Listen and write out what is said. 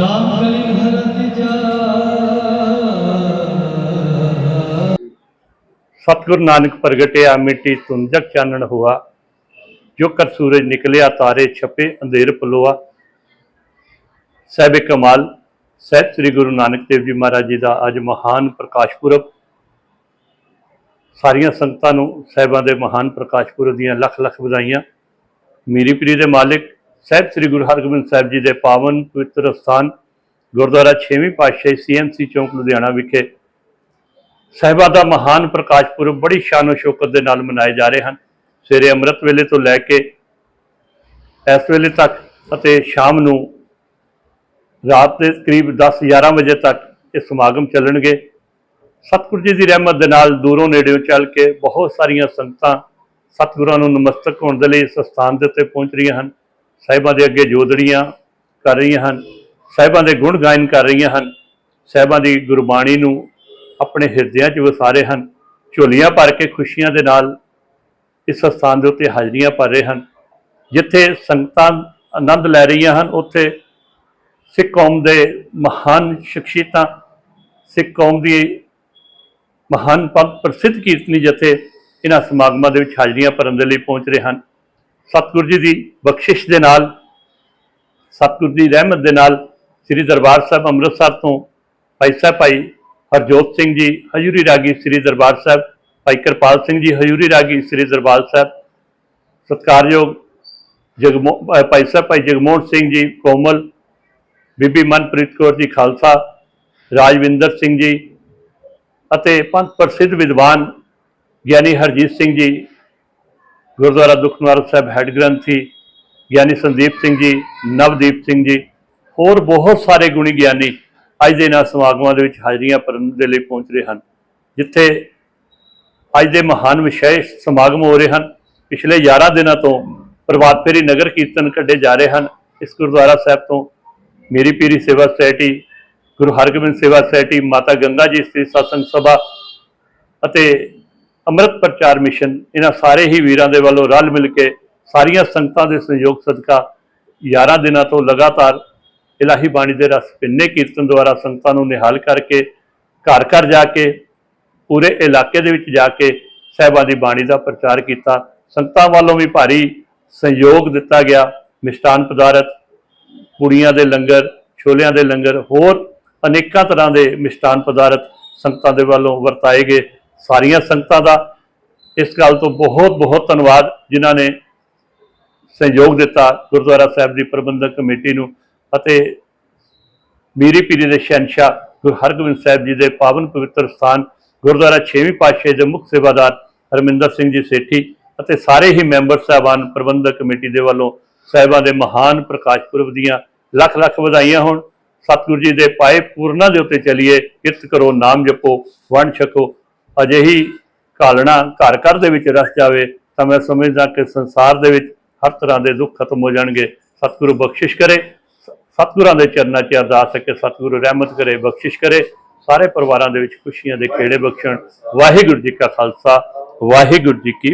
ਰਾਮ ਸਤਗੁਰ ਨਾਨਕ ਪ੍ਰਗਟਿਆ, ਮਿੱਟੀ ਤੁੰਜਕ ਚਾਨਣ ਹੋਆ। ਜੋ ਕਰ ਸੂਰਜ ਨਿਕਲਿਆ, ਤਾਰੇ ਛਪੇ, ਅੰਧੇਰ ਪਲੋਆ ਸਾਹਿਬ ਕਮਾਲ, ਸਹਿਬ ਸ੍ਰੀ ਗੁਰੂ ਨਾਨਕ ਦੇਵ ਜੀ ਮਹਾਰਾਜ ਜੀ ਦਾ ਅੱਜ ਮਹਾਨ ਪ੍ਰਕਾਸ਼ ਪੁਰਬ। ਸਾਰੀਆਂ ਸੰਗਤਾਂ ਨੂੰ ਸਹਿਬਾਂ ਦੇ ਮਹਾਨ ਪ੍ਰਕਾਸ਼ ਪੁਰਬ ਦੀਆਂ ਲੱਖ ਲੱਖ ਵਧਾਈਆਂ। ਮੇਰੀ ਪ੍ਰੀ ਦੇ ਮਾਲਕ ਸਾਹਿਬ, ਸ੍ਰੀ ਗੁਰੂ ਹਰਗੋਬਿੰਦ ਸਾਹਿਬ ਜੀ ਦੇ ਪਾਵਨ ਪਵਿੱਤਰ ਸਥਾਨ, ਗੁਰਦੁਆਰਾ 6ਵੀਂ ਪਾਤਸ਼ਾਹੀ ਸੀਐਮਸੀ ਚੌਂਕ, ਲੁਧਿਆਣਾ ਵਿਖੇ। ਸਾਹਿਬਾਂ ਦਾ ਮਹਾਨ ਪ੍ਰਕਾਸ਼ ਪੁਰਬ ਬੜੀ ਸ਼ਾਨੋ ਸ਼ੌਕਤ ਦੇ ਨਾਲ ਮਨਾਏ ਜਾ ਰਹੇ ਹਨ। ਸਵੇਰੇ ਅੰਮ੍ਰਿਤ ਵੇਲੇ ਤੋਂ ਲੈ ਕੇ ਇਸ ਵੇਲੇ ਤੱਕ ਅਤੇ ਸ਼ਾਮ ਨੂੰ ਰਾਤ ਦੇ ਕਰੀਬ 10-11 ਵਜੇ ਤੱਕ ਇਹ ਸਮਾਗਮ ਚੱਲਣਗੇ। ਸਤਿਗੁਰੂ ਜੀ ਦੀ ਰਹਿਮਤ ਦੇ ਨਾਲ ਦੂਰੋਂ ਨੇੜਿਓਂ ਚੱਲ ਕੇ ਬਹੁਤ ਸਾਰੀਆਂ ਸੰਗਤਾਂ ਸਤਿਗੁਰਾਂ ਨੂੰ ਨਮਸਤਕ ਹੋਣ ਦੇ ਲਈ ਇਸ ਸਥਾਨ ਦੇ ਉੱਤੇ ਪਹੁੰਚ ਰਹੀਆਂ ਹਨ। ਸਾਹਿਬਾਂ ਦੇ ਅੱਗੇ ਜੋਦੜੀਆਂ ਕਰ ਰਹੀਆਂ ਹਨ, ਸਾਹਿਬਾਂ ਦੇ ਗੁਣ ਗਾਇਨ ਕਰ ਰਹੀਆਂ ਹਨ, ਸਾਹਿਬਾਂ ਦੀ ਗੁਰਬਾਣੀ ਨੂੰ ਆਪਣੇ ਹਿਰਦਿਆਂ 'ਚ ਵਸਾਰੇ ਹਨ, ਝੋਲੀਆਂ ਭਰ ਕੇ ਖੁਸ਼ੀਆਂ ਦੇ ਨਾਲ ਇਸ ਸਥਾਨ ਦੇ ਉੱਤੇ ਹਾਜ਼ਰੀਆਂ ਭਰ ਰਹੇ ਹਨ। ਜਿੱਥੇ ਸੰਗਤਾਂ ਆਨੰਦ ਲੈ ਰਹੀਆਂ ਹਨ, ਉੱਥੇ ਸਿੱਖ ਕੌਮ ਦੇ ਮਹਾਨ ਸ਼ਖਸੀਅਤਾਂ, ਸਿੱਖ ਕੌਮ ਦੀ ਮਹਾਨ ਪੰਥ ਪ੍ਰਸਿੱਧ ਕੀਰਤਨੀ ਜਥੇ ਇਹਨਾਂ ਸਮਾਗਮਾਂ ਦੇ ਵਿੱਚ ਹਾਜ਼ਰੀਆਂ ਭਰਨ ਦੇ ਲਈ ਪਹੁੰਚ ਰਹੇ ਹਨ। ਸਤਿਗੁਰੂ ਜੀ ਦੀ ਬਖਸ਼ਿਸ਼ ਦੇ ਨਾਲ, ਸਤਿਗੁਰੂ ਦੀ ਰਹਿਮਤ ਦੇ ਨਾਲ ਸ੍ਰੀ ਦਰਬਾਰ ਸਾਹਿਬ ਅੰਮ੍ਰਿਤਸਰ ਤੋਂ ਭਾਈ ਸਾਹਿਬ ਭਾਈ ਹਰਜੋਤ ਸਿੰਘ ਜੀ, ਹਜੂਰੀ ਰਾਗੀ ਸ੍ਰੀ ਦਰਬਾਰ ਸਾਹਿਬ, ਭਾਈ ਕਿਰਪਾਲ ਸਿੰਘ ਜੀ, ਹਜੂਰੀ ਰਾਗੀ ਸ੍ਰੀ ਦਰਬਾਰ ਸਾਹਿਬ, ਸਤਿਕਾਰਯੋਗ ਜਗਮੋ ਭਾਈ ਸਾਹਿਬ ਭਾਈ ਜਗਮੋਹਨ ਸਿੰਘ ਜੀ, ਕੋਮਲ, ਬੀਬੀ ਮਨਪ੍ਰੀਤ ਕੌਰ ਜੀ ਖਾਲਸਾ, ਰਾਜਵਿੰਦਰ ਸਿੰਘ ਜੀ ਅਤੇ ਪੰਥ ਪ੍ਰਸਿੱਧ ਵਿਦਵਾਨ ਗਿਆਨੀ ਹਰਜੀਤ ਸਿੰਘ ਜੀ ਗੁਰਦੁਆਰਾ ਦੁਖਨਿਵਾਰਨ ਸਾਹਿਬ ਹੈੱਡ ਗ੍ਰੰਥੀ ਗਿਆਨੀ ਸੰਦੀਪ ਸਿੰਘ ਜੀ, ਨਵਦੀਪ ਸਿੰਘ ਜੀ, ਹੋਰ ਬਹੁਤ ਸਾਰੇ ਗੁਣੀ ਗਿਆਨੀ ਅੱਜ ਦੇ ਇਹਨਾਂ ਸਮਾਗਮਾਂ ਦੇ ਵਿੱਚ ਹਾਜ਼ਰੀਆਂ ਭਰਨ ਦੇ ਲਈ ਪਹੁੰਚ ਰਹੇ ਹਨ, ਜਿੱਥੇ ਅੱਜ ਦੇ ਮਹਾਨ ਵਿਸ਼ੇਸ਼ ਸਮਾਗਮ ਹੋ ਰਹੇ ਹਨ। ਪਿਛਲੇ 11 ਦਿਨਾਂ ਤੋਂ ਪ੍ਰਭਾਤ ਫੇਰੀ ਨਗਰ ਕੀਰਤਨ ਕੱਢੇ ਜਾ ਰਹੇ ਹਨ। ਇਸ ਗੁਰਦੁਆਰਾ ਸਾਹਿਬ ਤੋਂ ਮੇਰੀ ਪੀਰੀ ਸੇਵਾ ਸੋਸਾਇਟੀ, ਗੁਰੂ ਹਰਗੋਬਿੰਦ ਸੇਵਾ ਸੋਸਾਇਟੀ, ਮਾਤਾ ਗੰਗਾ ਜੀ ਇਸਤਰੀ ਸਤਸੰਗ ਸਭਾ ਅਤੇ ਅੰਮ੍ਰਿਤ ਪ੍ਰਚਾਰ ਮਿਸ਼ਨ, ਇਹਨਾਂ ਸਾਰੇ ਹੀ ਵੀਰਾਂ ਦੇ ਵੱਲੋਂ ਰਲ ਮਿਲ ਕੇ ਸਾਰੀਆਂ ਸੰਗਤਾਂ ਦੇ ਸਹਿਯੋਗ ਸਦਕਾ 11 ਦਿਨਾਂ ਤੋਂ ਲਗਾਤਾਰ ਇਲਾਹੀ ਬਾਣੀ ਦੇ ਰਸ ਪਿੰਨੇ ਕੀਰਤਨ ਦੁਆਰਾ ਸੰਗਤਾਂ ਨੂੰ ਨਿਹਾਲ ਕਰਕੇ ਘਰ ਘਰ ਜਾ ਕੇ, ਪੂਰੇ ਇਲਾਕੇ ਦੇ ਵਿੱਚ ਜਾ ਕੇ ਸਹਿਬਾਂ ਦੀ ਬਾਣੀ ਦਾ ਪ੍ਰਚਾਰ ਕੀਤਾ। ਸੰਗਤਾਂ ਵੱਲੋਂ ਵੀ ਭਾਰੀ ਸਹਿਯੋਗ ਦਿੱਤਾ ਗਿਆ। ਮਿਸ਼ਟਾਨ ਪਦਾਰਥ, ਕੁੜੀਆਂ ਦੇ ਲੰਗਰ, ਛੋਲਿਆਂ ਦੇ ਲੰਗਰ, ਹੋਰ ਅਨੇਕਾਂ ਤਰ੍ਹਾਂ ਦੇ ਮਿਸ਼ਟਾਨ ਪਦਾਰਥ ਸੰਗਤਾਂ ਦੇ ਵੱਲੋਂ ਵਰਤਾਏ ਗਏ। ਸਾਰੀਆਂ ਸੰਗਤਾਂ ਦਾ ਇਸ ਗੱਲ ਤੋਂ ਬਹੁਤ ਬਹੁਤ ਧੰਨਵਾਦ ਜਿਨ੍ਹਾਂ ਨੇ ਸਹਿਯੋਗ ਦਿੱਤਾ ਗੁਰਦੁਆਰਾ ਸਾਹਿਬ ਦੀ ਪ੍ਰਬੰਧਕ ਕਮੇਟੀ ਨੂੰ ਅਤੇ ਮੀਰੀ ਪੀਰੀ ਦੇ ਸ਼ਹਿਨशाह ਗੁਰੂ ਹਰਗੋਬਿੰਦ ਸਾਹਿਬ ਜੀ ਦੇ ਪਾਵਨ ਪਵਿੱਤਰ ਸਥਾਨ, ਗੁਰਦੁਆਰਾ 6ਵੀਂ ਪਾਤਸ਼ਾਹ ਦੇ ਮੁੱਖ ਸੇਵਾਦਾਰ ਹਰਮਿੰਦਰ ਸਿੰਘ ਜੀ ਸੇਠੀ ਅਤੇ ਸਾਰੇ ਹੀ ਮੈਂਬਰ ਸਾਹਿਬਾਨ ਪ੍ਰਬੰਧਕ ਕਮੇਟੀ ਦੇ ਵੱਲੋਂ ਸਾਹਿਬਾਂ ਦੇ ਮਹਾਨ ਪ੍ਰਕਾਸ਼ ਪੁਰਬ ਦੀਆਂ ਲੱਖ ਲੱਖ ਵਧਾਈਆਂ ਹੋਣ। ਸਤਿਗੁਰੂ ਜੀ ਦੇ ਪਾਏ ਪੂਰਨਾ ਦੇ ਉੱਤੇ ਚਲੀਏ, ਕਿਰਤ ਕਰੋ, ਨਾਮ ਜਪੋ, ਵੰਡ ਛਕੋ ਅਜਿਹੀ ਕਾਲਣਾ ਘਰ ਘਰ ਦੇ ਵਿੱਚ ਰਸ ਜਾਵੇ, ਤਾਂ ਮੈਂ ਸਮਝਦਾ ਕਿ ਸੰਸਾਰ ਦੇ ਵਿੱਚ ਹਰ ਤਰ੍ਹਾਂ ਦੇ ਦੁੱਖ ਖਤਮ ਹੋ ਜਾਣਗੇ। ਸਤਿਗੁਰੂ ਬਖਸ਼ਿਸ਼ ਕਰੇ, ਸਤਿਗੁਰਾਂ ਦੇ ਚਰਨਾਂ 'ਚ ਅਰਦਾਸ ਹੈ ਕਿ ਸਤਿਗੁਰੂ ਰਹਿਮਤ ਕਰੇ, ਬਖਸ਼ਿਸ਼ ਕਰੇ। ਸਾਰੇ ਪਰਿਵਾਰਾਂ ਦੇ ਵਿੱਚ ਖੁਸ਼ੀਆਂ ਦੇ ਖੇੜੇ ਬਖਸ਼ਣ। ਵਾਹਿਗੁਰੂ ਜੀ ਕਾ ਖਾਲਸਾ, ਵਾਹਿਗੁਰੂ ਜੀ ਕੀ